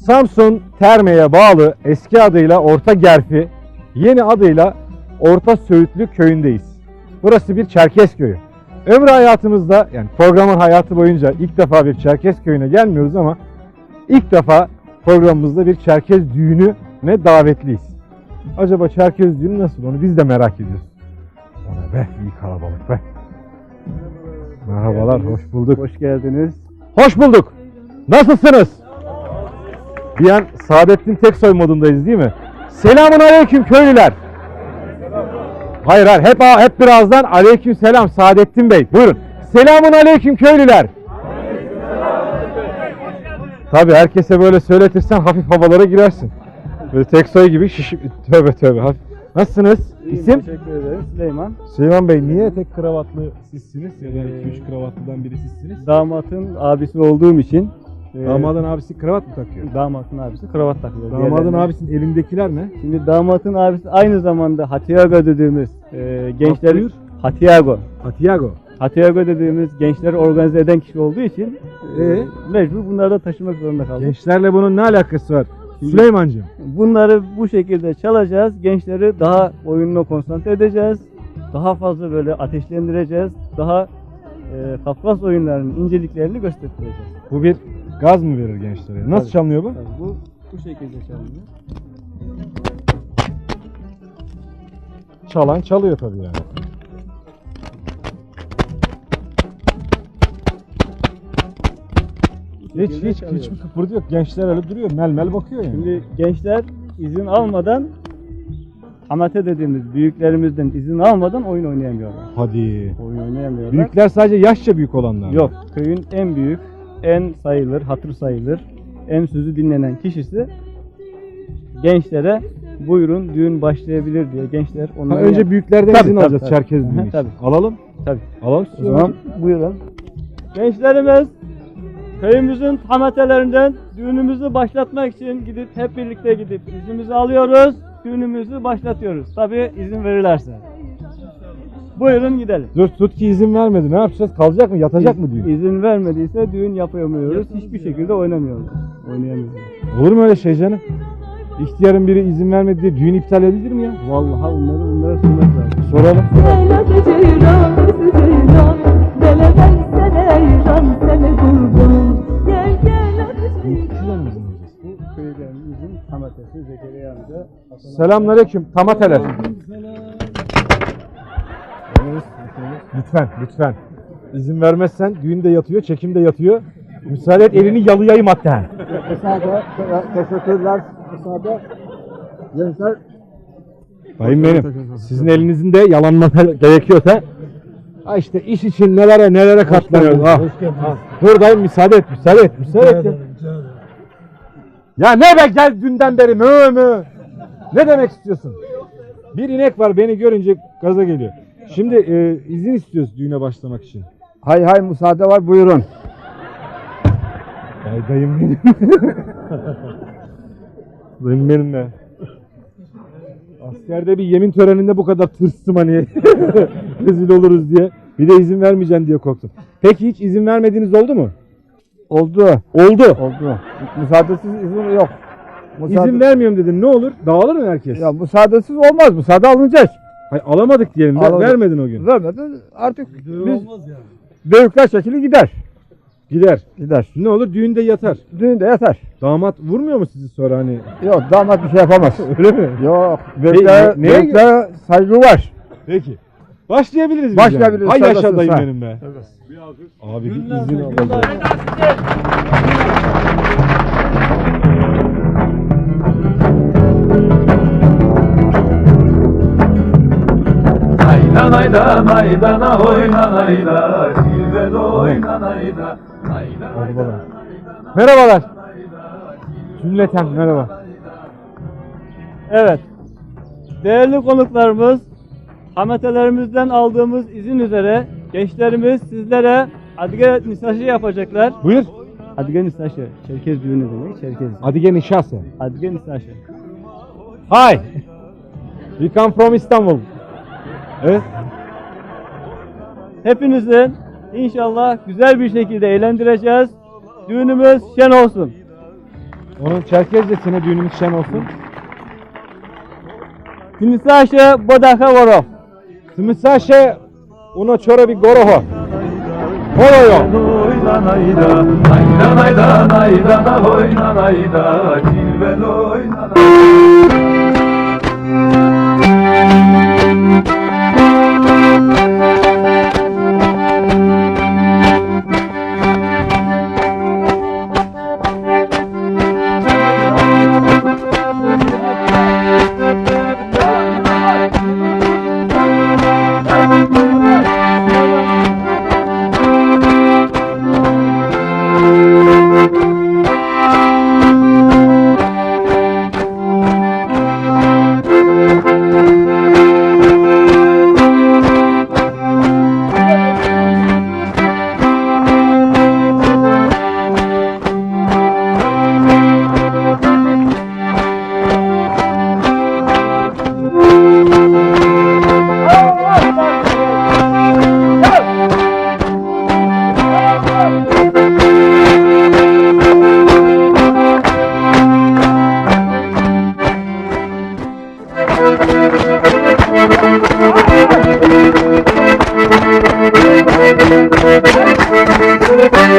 Samsun Terme'ye bağlı eski adıyla Orta Gerfi, yeni adıyla Orta Söğütlü köyündeyiz. Burası bir Çerkes köyü. Ömrü hayatımızda yani programın hayatı boyunca ilk defa bir Çerkes köyüne gelmiyoruz ama ilk defa programımızda bir Çerkez düğününe davetliyiz. Acaba Çerkez düğünü nasıl onu biz de merak ediyoruz. Ona be iyi kalabalık be. Merhabalar, hoş bulduk. Hoş geldiniz. Hoş bulduk. Nasılsınız? Bir an Saadettin Teksoy modundayız değil mi? Selamun aleyküm köylüler. Hayır hayır hep hep birazdan aleyküm selam Saadettin Bey. Buyurun. Selamun aleyküm köylüler. Tabii herkese böyle söyletirsen hafif havalara girersin. Böyle Teksoy gibi şişip tövbe tövbe hafif. Nasılsınız? İsim? Teşekkür ederim. Süleyman. Süleyman Bey niye tek kravatlı sizsiniz ya da 2-3 kravatlıdan biri sizsiniz? Damatın abisi olduğum için e, Damadın abisi kravat mı takıyor? damatın abisi kravat takıyor. Damadın abisinin elindekiler ne? Şimdi damatın abisi aynı zamanda Hatiago dediğimiz e, gençler buyur. Hatiago. Atiago. Hatiago dediğimiz gençleri organize eden kişi olduğu için e, Ee? mecbur bunları da taşımak zorunda kaldık. Gençlerle bunun ne alakası var? Süleymancığım. Bunları bu şekilde çalacağız. Gençleri daha oyununa konsantre edeceğiz. Daha fazla böyle ateşlendireceğiz. Daha e, Kafkas oyunlarının inceliklerini göstereceğiz. Bu bir gaz mı verir gençlere? Nasıl Tabii. çalınıyor bu? Tabii bu bu şekilde çalınıyor. Çalan çalıyor tabii yani. Hiç şekilde hiç çalıyor. hiçbir kıpırdı yok. Gençler öyle duruyor. Mel mel bakıyor yani. Şimdi gençler izin almadan amate dediğimiz büyüklerimizden izin almadan oyun oynayamıyorlar. Hadi. Oyun oynayamıyorlar. Büyükler sadece yaşça büyük olanlar. mı? Yok. Köyün en büyük, en sayılır, hatır sayılır, en sözü dinlenen kişisi gençlere buyurun düğün başlayabilir diye gençler Ha, onları önce büyüklerden Tabii, izin tabii, alacağız tabii. Çerkez düğünü için. tabii. Alalım. Tabii. Alalım. O zaman buyurun. Gençlerimiz köyümüzün tametelerinden düğünümüzü başlatmak için gidip hep birlikte gidip iznimizi alıyoruz. Düğünümüzü başlatıyoruz. Tabii izin verirlerse. Buyurun gidelim. Dur tut ki izin vermedi. Ne yapacağız? Kalacak mı? Yatacak mı düğün? İzin vermediyse düğün yapamıyoruz. Hiçbir şekilde oynamıyoruz. Oynayamıyoruz. Olur mu öyle şey canım? İhtiyarın biri izin vermedi diye düğün iptal edilir mi ya? Vallahi onları onlara sormak lazım. Soralım. Dele ben seni kurbanım Gel gel? Bu köylerimizin tamatesi Zekeriya amca. Selamünaleyküm. Tamateler. Lütfen, lütfen. İzin vermezsen düğün de yatıyor, çekim de yatıyor. Müsaade et elini yalayayım hatta. Müsaade, teşekkürler. Müsaade. Gençler Dayım benim. Sizin elinizin de yalanması gerekiyorsa Ha işte iş için nelere nelere katlanıyoruz. Ha. Dur dayım müsaade et, müsaade et, müsaade et. Ya. ya ne be gel dünden beri mö mö. Ne demek istiyorsun? Bir inek var beni görünce gaza geliyor. Şimdi e, izin istiyoruz düğüne başlamak için. Hay hay müsaade var buyurun. Ay dayım benim. dayım benim be. Askerde bir yemin töreninde bu kadar tırstım hani rezil oluruz diye. Bir de izin vermeyeceğim diye korktum. Peki hiç izin vermediğiniz oldu mu? Oldu. Oldu. Oldu. Müsaadesiz izin yok. Müsaade... İzin vermiyorum dedin. Ne olur? Dağılır mı herkes? Ya müsaadesiz olmaz. Müsaade alınacak. Hayır, alamadık diyelim. Ver- Alamadık. vermedin o gün. Vermedin artık biz büyükler şekli gider. Gider. Gider. Ne olur? Düğünde yatar. Düğünde yatar. Damat vurmuyor mu sizi sonra hani? Yok damat bir şey yapamaz. Öyle mi? Yok. Büyüklere, ne- neye- büyüklere saygı var. Peki. Başlayabiliriz biz Başlayabiliriz, yani. Hay yaşa serbest dayım olsa. benim be. Abi bir izin ayda Cilvede oynan ayda Aydan Merhabalar. Merhabalar. Cümleten merhaba. Evet. Değerli konuklarımız, hametelerimizden aldığımız izin üzere gençlerimiz sizlere Adige Nisaşı yapacaklar. Buyur. Adige Nisaşı, Çerkez düğünü demek, Çerkez. Adige nişası. Adige Nisaşı. Hi. We come from Istanbul. Evet. Hepinizin inşallah güzel bir şekilde eğlendireceğiz. Düğünümüz şen olsun. Onun Çerkezcesine düğünümüz şen olsun. Timisaşı Bodaka Vorov. Sımısaşe uno çorobi goroho. Horoyo. Oynanayda, oynanayda, nayda, oynanayda, cilvel oynanayda.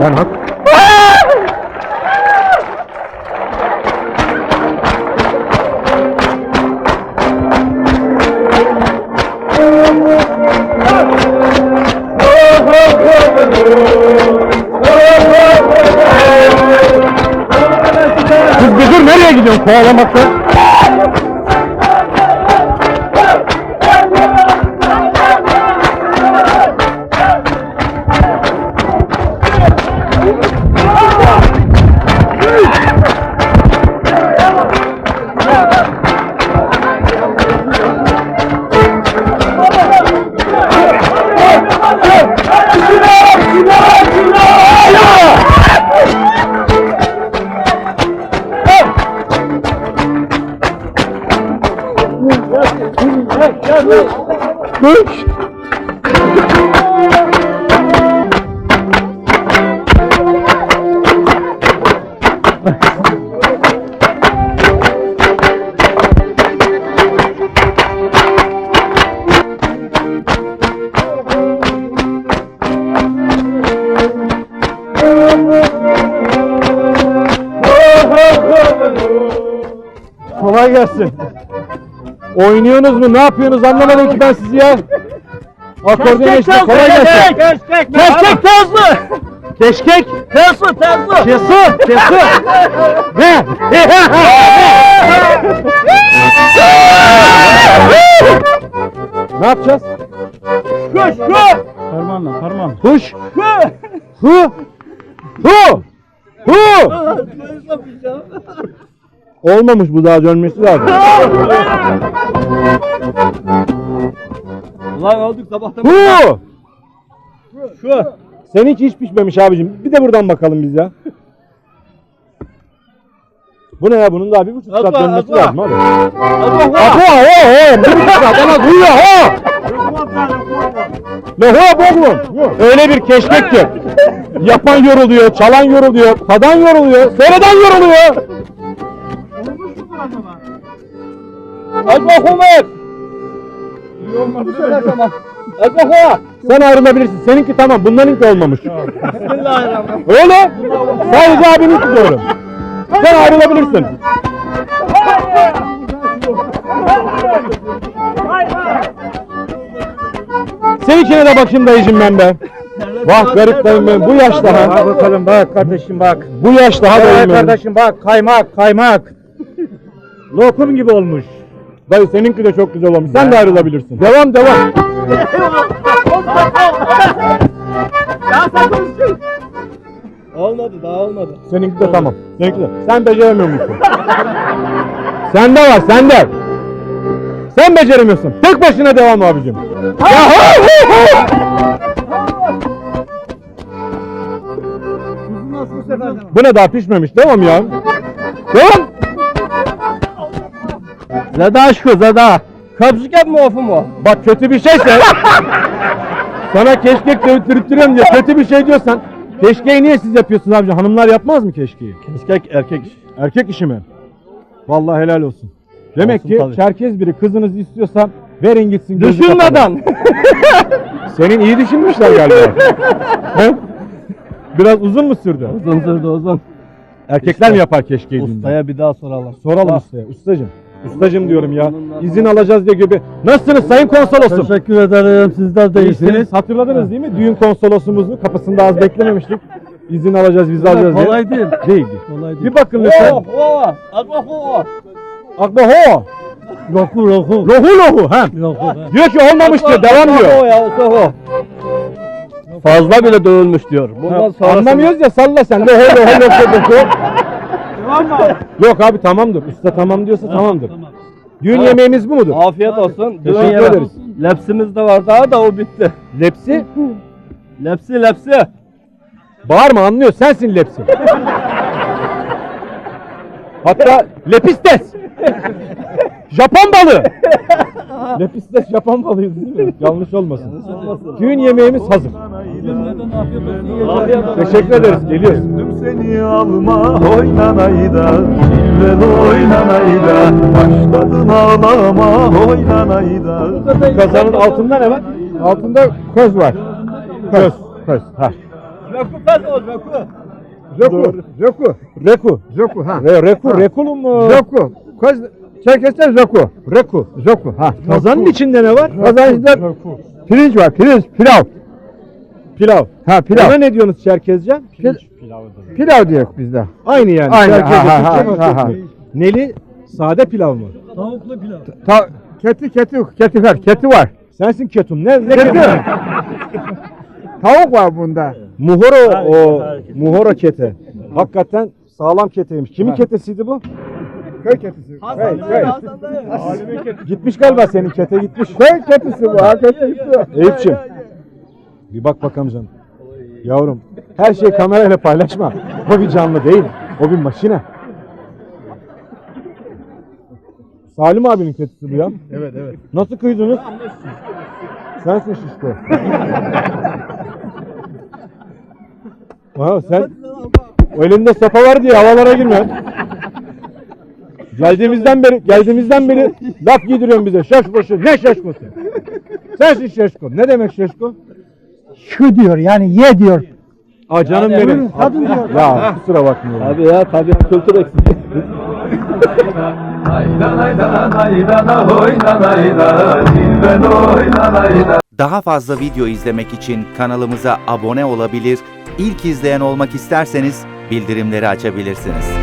Ben hak. Kız bir dur nereye gidiyorsun kovalamakta? Kolay gelsin. Oynuyorsunuz mu? Ne yapıyorsunuz? Anlamadım ki ben sizi ya. Akordeon işte kolay gelsin. Keşkek. Keşkek tozlu. Keşkek. Tersu tersu. Kesu. Kesu. Ne? ne yapacağız? Kuş kuş. Parmağınla parmağın. Huş. Hu. Hu. Hu. Olmamış bu daha dönmesi lazım. Ulan olduk sabahtan. Hu. Şu. Seninki hiç pişmemiş abicim. Bir de buradan bakalım biz ya. Bu ne ya? Bunun daha bir buçuk saat dönmesi akva. lazım abi. Akva ho ho! Bir buçuk saat en az uyuyor ho! Ne ho boğulun? Öyle bir keşkek ki. Yapan yoruluyor, çalan yoruluyor, tadan yoruluyor, seyreden yoruluyor. Akva Homer! Akva ho! Sen ayrılabilirsin. Seninki tamam, bunlarınki olmamış. Bismillahirrahmanirrahim. Öyle. Sadece abininki doğru. Sen ayrılabilirsin. Seninkine de bakayım dayıcım ben be. Bak garip dayım benim. Bu yaş daha. Bak bakalım bak kardeşim bak. Bu yaş daha Bak dayım benim. kardeşim bak kaymak kaymak. Lokum gibi olmuş. Dayı seninki de çok güzel olmuş. Sen de ayrılabilirsin. Devam devam. Olmadı daha olmadı. Seninki de tamam. Seninki de. Sen beceremiyor musun? sende var sende. Sen beceremiyorsun. Tek başına devam abicim. Ya, ho, ho, ho! Bu ne daha pişmemiş devam ya. Devam. Zada aşkı zada. Kapsüket mi ofu mu? Bak kötü bir şeyse sana keşkek dövdürttürüyorum diye kötü bir şey diyorsan keşkeği niye siz yapıyorsunuz abicim? Hanımlar yapmaz mı keşkeği? Keşkek erkek iş. Erkek işi mi? Vallahi helal olsun. Demek Olsun ki tabii. Çerkez biri kızınızı istiyorsa verin gitsin. gözü Düşünmeden. Senin iyi düşünmüşler galiba. He? Biraz uzun mu sürdü? uzun sürdü uzun. Erkekler mi yapar düğünde? Ustaya bir daha soralım. Soralım ustaya. Ustacım. Ustacım diyorum ya. İzin alacağız diye gibi. Nasılsınız sayın konsolosum? Teşekkür ederim. Sizler de İyisiniz. Hatırladınız değil mi? Düğün konsolosumuzu kapısında az beklememiştik. İzin alacağız, vize alacağız diye. Kolay değil. Değil. Kolay değil. Bir bakın lütfen. Oh, oh, oh. Akba ho. Loku loku. Lohu lohu. Ha. Loku. Diyor ki olmamış diyor. Devam diyor. ya. Fazla bile dövülmüş diyor. Bundan Ha, sonra Anlamıyoruz ya salla sen. Lohu lohu lohu lohu. Yok abi tamamdır. Usta tamam diyorsa tamamdır. Düğün yemeğimiz bu mudur? Afiyet olsun. Düğün Teşekkür yemek. ederiz. Lepsimiz de var daha da o bitti. Lepsi. Lepsi lepsi. Bağırma anlıyor. Sensin lepsi. Hatta lepistes. Japon balığı. lepistes Japon balığıydı değil mi? Yanlış olmasın. Düğün yemeğimiz hazır. Teşekkür ederiz. Geliyoruz. Öptüm seni alma oynanayda Cilveli oynanayda Başladın ağlama oynanayda Kazanın altında ne var? Altında köz var. Köz. Köz. Ha. Loku pes ol loku. Reku. Reku. Reku. Zoku ha. Re, reku. Rekulu mu? Zoku. Köz Çerkes'te zoku. Reku. Zoku ha. Kazanın içinde ne var? Kazanın içinde pirinç var. Pirinç, pilav. Pilav. Ha pilav. Ona ne diyorsunuz Çerkezce? Pilav diyor bizde. Aynı yani. Aynı, Çerkezce, ha, ha, Türkçe ha, mi? ha. Neli sade pilav mı? Ta, keti keti keti var. Keti var. Sensin ketum. Ne ne Keti. ketum? Tavuk var bunda. Muhoro o muhoro kete. Hakikaten sağlam keteymiş. Kimin ketesiydi bu? Köy ketisi. Köy, köy. Gitmiş galiba senin kete gitmiş. Köy ketisi bu. Ha ketisi. Eyüp'cüğüm. Bir bak bakalım canım. Yavrum her şeyi kamerayla paylaşma. O bir canlı değil. O bir makine. Salim abinin ketisi bu ya. Evet evet. Nasıl kıydınız? Sensin şişko. Wow, sen o elinde sopa var diye havalara girme. Geldiğimizden beri geldiğimizden beri laf giydiriyorsun bize. Şaşkoşu. Ne şaşkosu? Sensin şaşko. Ne demek şaşko? Şu diyor yani ye diyor. Aa canım Yani benim. tadın diyor. Ya kusura bakmıyorum. Abi ya tabii kültür eksik. Nayda nayda nayda na oyna nayda Cilveli oynanayda Daha fazla video izlemek için kanalımıza abone olabilir, ilk izleyen olmak isterseniz bildirimleri açabilirsiniz.